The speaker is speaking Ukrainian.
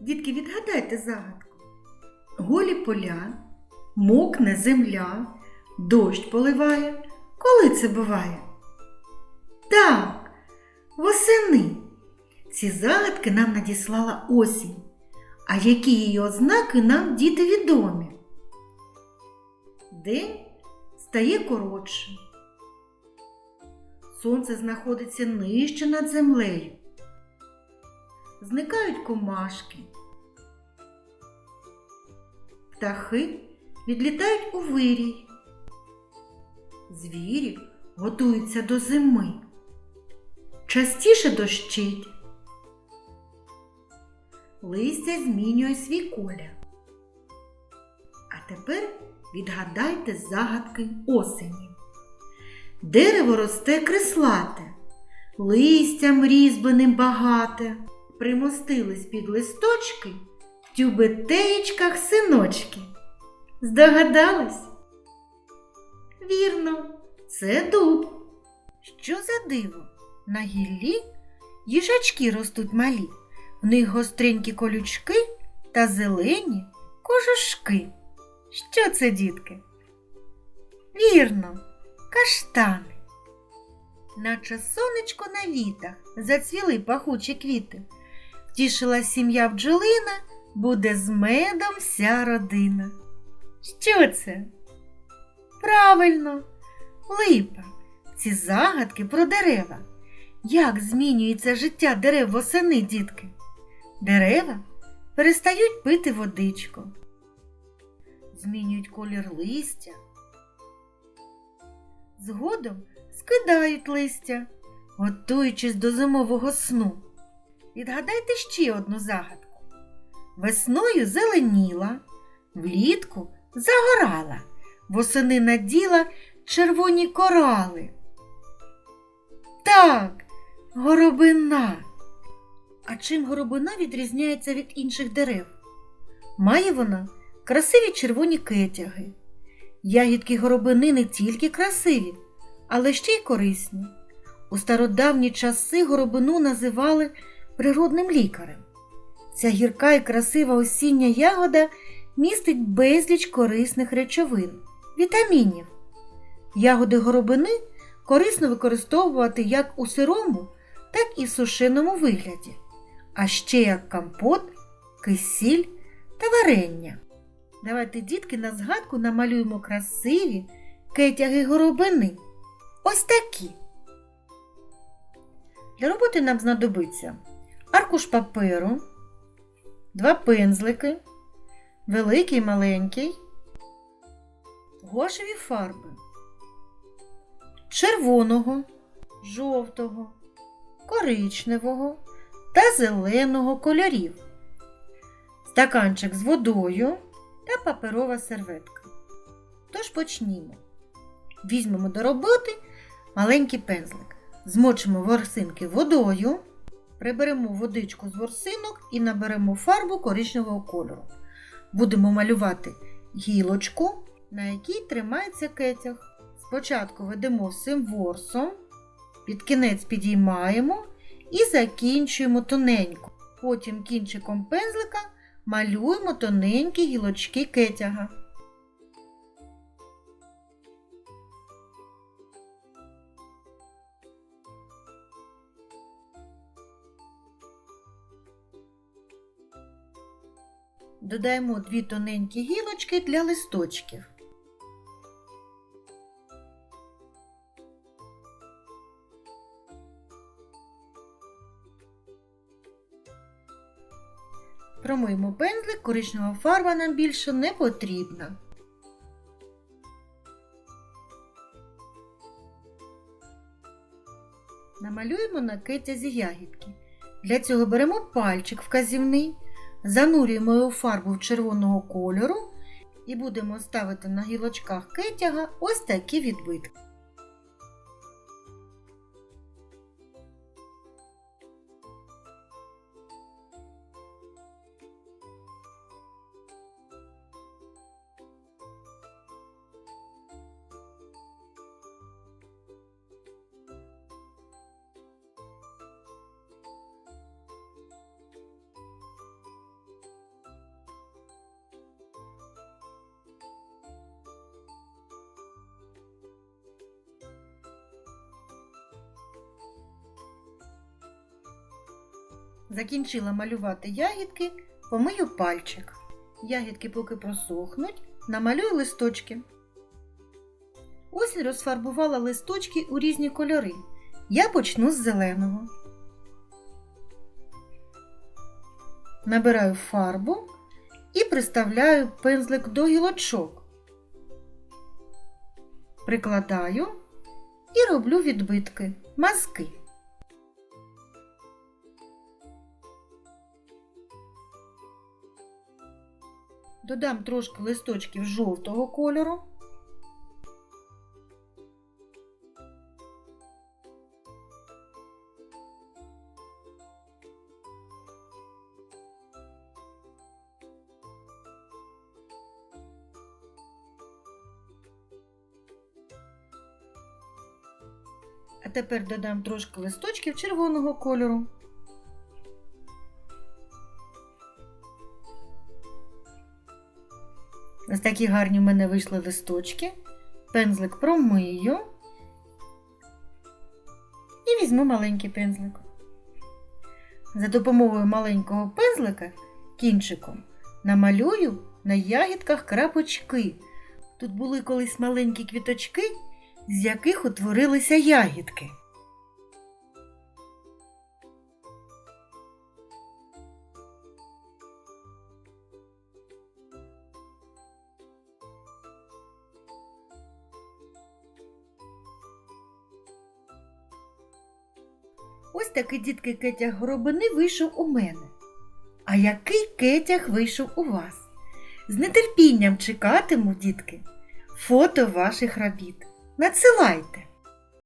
Дітки, відгадайте загадку. Голі поля, мокне земля, дощ поливає. Коли це буває? Так, восени. Ці загадки нам надіслала осінь. А які її ознаки нам діти відомі? День стає коротшим. Сонце знаходиться нижче над землею. Зникають комашки. Птахи відлітають у вирій. Звірі готуються до зими. Частіше дощить. Листя змінює свій колір. А тепер відгадайте загадки осені. Дерево росте креслате, листям різьбленим багате, примостились під листочки в тюбетеєчках синочки. Здогадались? Вірно, це дуб. Що за диво? На гіллі їжачки ростуть малі, в них гостренькі колючки та зелені кожушки. Що це, дітки? Вірно, каштани. Наче сонечко на вітах зацвіли пахучі квіти. Втішила сім'я бджолина, буде з медом вся родина. Що це? Правильно, липа. Ці загадки про дерева. Як змінюється життя дерев восени, дітки? Дерева перестають пити водичку, змінюють колір листя. Згодом скидають листя, готуючись до зимового сну. Відгадайте ще одну загадку. Весною зеленіла, влітку загорала, восени наділа червоні корали. Так, горобина. А чим горобина відрізняється від інших дерев? Має вона красиві червоні кетяги. Ягідки горобини не тільки красиві, але ще й корисні. У стародавні часи горобину називали природним лікарем. Ця гірка і красива осіння ягода містить безліч корисних речовин, вітамінів. Ягоди горобини корисно використовувати як у сирому, так і в сушеному вигляді, а ще як компот, кисіль та варення. Давайте, дітки, на згадку намалюємо красиві кетяги горобини. Ось такі. Для роботи нам знадобиться аркуш паперу, два пензлики, великий маленький, гошеві фарби червоного, жовтого, коричневого та зеленого кольорів, стаканчик з водою та паперова серветка. Тож почнімо. Візьмемо до роботи маленький пензлик, змочимо ворсинки водою, приберемо водичку з ворсинок і наберемо фарбу коричневого кольору. Будемо малювати гілочку, на якій тримається кетяг. Спочатку ведемо всім ворсом, під кінець підіймаємо і закінчуємо тоненько. Потім кінчиком пензлика малюємо тоненькі гілочки кетяга. Додаємо дві тоненькі гілочки для листочків. Промиємо пензлик, коричнева фарба нам більше не потрібна. Намалюємо на кетязі ягідки. Для цього беремо пальчик вказівний, занурюємо його фарбу червоного кольору і будемо ставити на гілочках кетяга ось такі відбитки. Закінчила малювати ягідки, помию пальчик. Ягідки поки просохнуть, намалюю листочки. Ось розфарбувала листочки у різні кольори. Я почну з зеленого. Набираю фарбу і приставляю пензлик до гілочок. Прикладаю і роблю відбитки, мазки. Додам трошки листочків жовтого кольору. А тепер додам трошки листочків червоного кольору. Ось такі гарні в мене вийшли листочки. Пензлик промию. І візьму маленький пензлик. За допомогою маленького пензлика кінчиком намалюю на ягідках крапочки. Тут були колись маленькі квіточки, з яких утворилися ягідки. Ось такий дітки кетяг горобини вийшов у мене. А який кетяг вийшов у вас? З нетерпінням чекатиму, дітки, фото ваших робіт. Надсилайте!